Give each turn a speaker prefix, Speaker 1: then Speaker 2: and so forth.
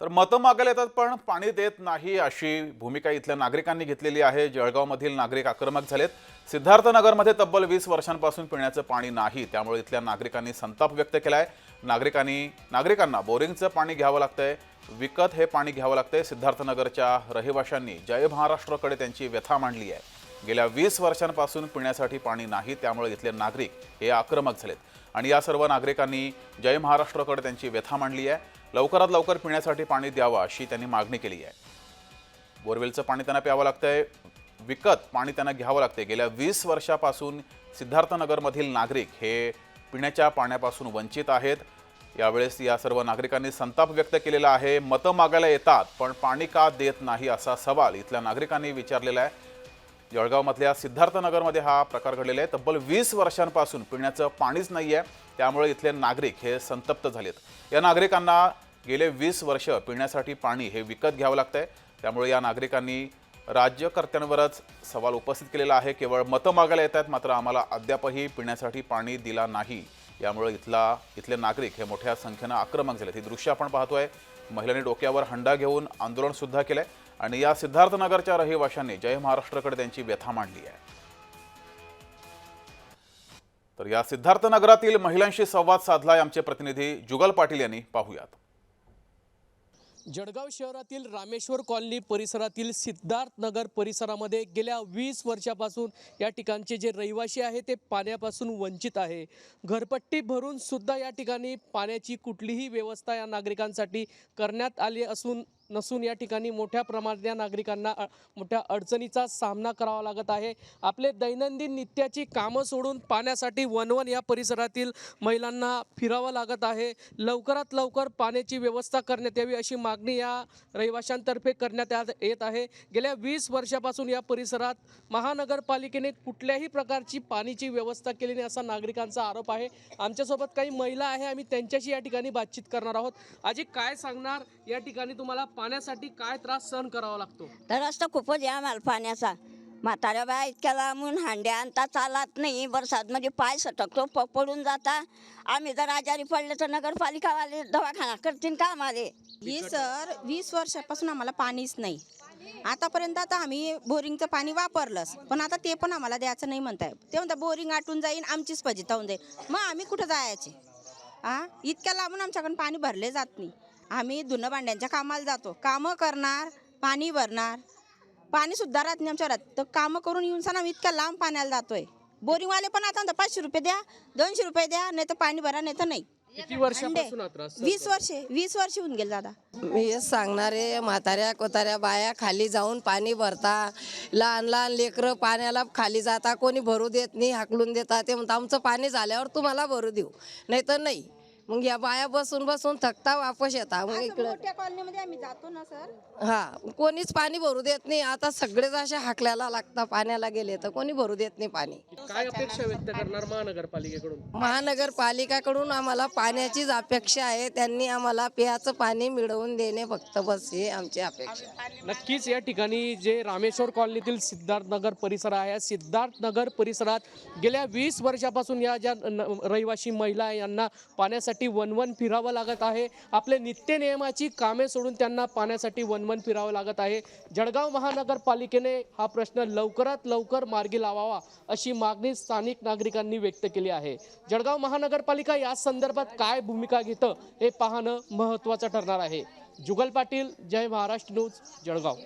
Speaker 1: तर मतं मागायला येतात पण पाणी देत नाही अशी भूमिका इथल्या नागरिकांनी घेतलेली आहे. जळगावमधील नागरिक आक्रमक झालेत. सिद्धार्थनगरमध्ये तब्बल वीस वर्षांपासून पिण्याचं पाणी नाही. त्यामुळे इथल्या नागरिकांनी संताप व्यक्त केला आहे नागरिकांनी नागरिकांना बोरिंगचं पाणी घ्यावं लागतंय. विकत हे पाणी घ्यावं लागतंय. सिद्धार्थनगरच्या रहिवाशांनी जय महाराष्ट्राकडे त्यांची व्यथा मांडली आहे. गेल्या वीस वर्षांपासून पिण्यासाठी पाणी नाही. त्यामुळे इथले नागरिक हे आक्रमक झालेत. आणि या सर्व नागरिकांनी जय महाराष्ट्राकडे त्यांची व्यथा मांडली आहे. लवकरात लवकर पिण्यासाठी पाणी द्यावं अशी त्यांनी मागणी केली आहे. बोरवेलचं पाणी त्यांना प्यावं लागतंय. विकत पाणी त्यांना घ्यावं लागतंय. गेल्या वीस वर्षापासून सिद्धार्थनगरमधील नागरिक हे पिण्याच्या पाण्यापासून वंचित आहेत. यावेळेस या सर्व नागरिकांनी संताप व्यक्त केलेला आहे. मतं मागायला येतात पण पाणी का देत नाही असा सवाल इथल्या नागरिकांनी विचारलेला आहे. जळगावमधल्या सिद्धार्थनगरमध्ये हा प्रकार घडलेला आहे. तब्बल वीस वर्षांपासून पिण्याचं पाणीच नाही आहे त्यामुळे इथले नागरिक हे संतप्त झालेत. या नागरिकांना गेले वीस वर्ष पिण्यासाठी पाणी हे विकत घ्यावं लागतंय. त्यामुळे या नागरिकांनी राज्यकर्त्यांवरच सवाल उपस्थित केलेला आहे. केवळ मतं मागायला येत आहेत मात्र आम्हाला अद्यापही पिण्यासाठी पाणी दिला नाही. यामुळे इथला इथले नागरिक हे मोठ्या संख्येनं आक्रमक झाले ही दृश्य आपण पाहतोय. महिलांनी डोक्यावर हंडा घेऊन आंदोलन सुद्धा केलंय. आणि या सिद्धार्थनगरच्या रहिवाशांनी जय महाराष्ट्राकडे त्यांची व्यथा मांडली आहे. तर या सिद्धार्थनगरातील महिलांशी संवाद साधलाय आमचे प्रतिनिधी जुगल पाटील यांनी. पाहूयात.
Speaker 2: जळगाव शहरातील रामेश्वर कॉलनी परिसरातील सिद्धार्थनगर परिसरामध्ये गेल्या वीस वर्षापासून या ठिकाणचे जे रहिवासी आहे ते पाण्यापासून वंचित आहे. घरपट्टी भरून सुद्धा या ठिकाणी पाण्याची कुठलीही व्यवस्था या नागरिकांसाठी करण्यात आली असून नसून या ठिकाणी मोठ्या प्रमाणात या नागरिकांना मोठ्या अडचणीचा सामना करावा लागत आहे. आपले दैनंदिन नित्याची कामं सोडून पाण्यासाठी वनवन या परिसरातील महिलांना फिरावं लागत आहे. लवकरात लवकर पाण्याची व्यवस्था करण्यात यावी अशी मागणी या रहिवाशांतर्फे करण्यात येत आहे. गेल्या वीस वर्षापासून या परिसरात महानगरपालिकेने कुठल्याही प्रकारची पाणीची व्यवस्था केली नाही असा नागरिकांचा आरोप आहे. आमच्यासोबत काही महिला आहे. आम्ही त्यांच्याशी या ठिकाणी बातचीत करणार आहोत. आजी काय सांगणार? या ठिकाणी तुम्हाला पाण्यासाठी काय त्रास सहन करावा लागतो?
Speaker 3: तर रस्ता खूपच आहे आम्हाला पाण्याचा. म्हाताऱ्या बाया इतक्या लांबून हांड्या आणता चालत नाही. बरसात म्हणजे पाय सटकतो प पडून जाता. आम्ही जर आजारी पडले तर नगरपालिकावाले दवाखाना करतील का आम्हाला?
Speaker 4: ही सर वीस वर्षापासून आम्हाला पाणीच नाही. आतापर्यंत आता आम्ही बोरिंगचं पाणी वापरलंच पण आता ते पण आम्हाला द्यायचं नाही म्हणताय. ते म्हणता बोरिंग आटून जाईन आमचीच फजिता होऊन जाईल. मग आम्ही कुठं जायचे? आ? इतक्या लांबून आमच्याकडून पाणी भरले जात नाही. आम्ही धुणं भांड्यांच्या कामाला जातो. कामं करणार पाणी भरणार. पाणी सुद्धा राहत नाही आमच्या घरात. तर कामं करून येऊन सण आम्ही इतक्या लांब पाण्याला जातोय. बोरिंगवाले पण आता म्हणतात, पाचशे रुपये द्या दोनशे रुपये द्या नाही तर पाणी भरा नाही तर नाही.
Speaker 2: किती वर्षापासून हा त्रास सहन
Speaker 4: वीस वर्षे वीस वर्ष होऊन गेले दादा.
Speaker 5: मी हेच सांगणारे म्हाताऱ्या कोताऱ्या बाया खाली जाऊन पाणी भरता. लहान लहान लेकरं पाण्याला खाली जाता कोणी भरू देत नाही हाकलून देता. ते म्हणतात आमचं पाणी झाल्यावर तुम्हाला भरू देऊ. नाही तर नाही. मग या बाया बसून बसून थकता वापस येता. मग इकडं
Speaker 4: मोठ्या कॉलनीमध्ये आम्ही जातो ना सर.
Speaker 5: हा कोणीच पाणी भरू देत नाही. आता सगळेच असे हाकल्याला लागता पाण्याला गेले तर कोणी भरू देत नाही पाणी.
Speaker 2: काय अपेक्षा व्यक्त करणार महानगरपालिकेकडून?
Speaker 5: महानगरपालिकाकडून आम्हाला पाण्याचीच अपेक्षा आहे. त्यांनी आम्हाला प्यायचं पाणी मिळवून देणे फक्त बस हे आमची अपेक्षा आहे.
Speaker 2: नक्कीच या ठिकाणी जे रामेश्वर कॉलनीतील सिद्धार्थनगर परिसर आहे या सिद्धार्थनगर परिसरात गेल्या वीस वर्षापासून या ज्या न- रहिवासी महिला आहे यांना पाण्यासाठी वनवन फिरावं लागत आहे. आपले नित्य नियमाची कामे सोडून त्यांना पाण्यासाठी वनवन फिरावं लागत आहे. जळगाव महानगरपालिकेने हा प्रश्न लवकरात लवकर मार्गी लावावा अशी मागणी स्थानिक नागरिकांनी व्यक्त केली आहे. जळगाव महानगरपालिका या संदर्भात काय भूमिका घेतं हे पाहणं महत्त्वाचं ठरणार आहे. जुगल पाटील जय महाराष्ट्र न्यूज जळगाव.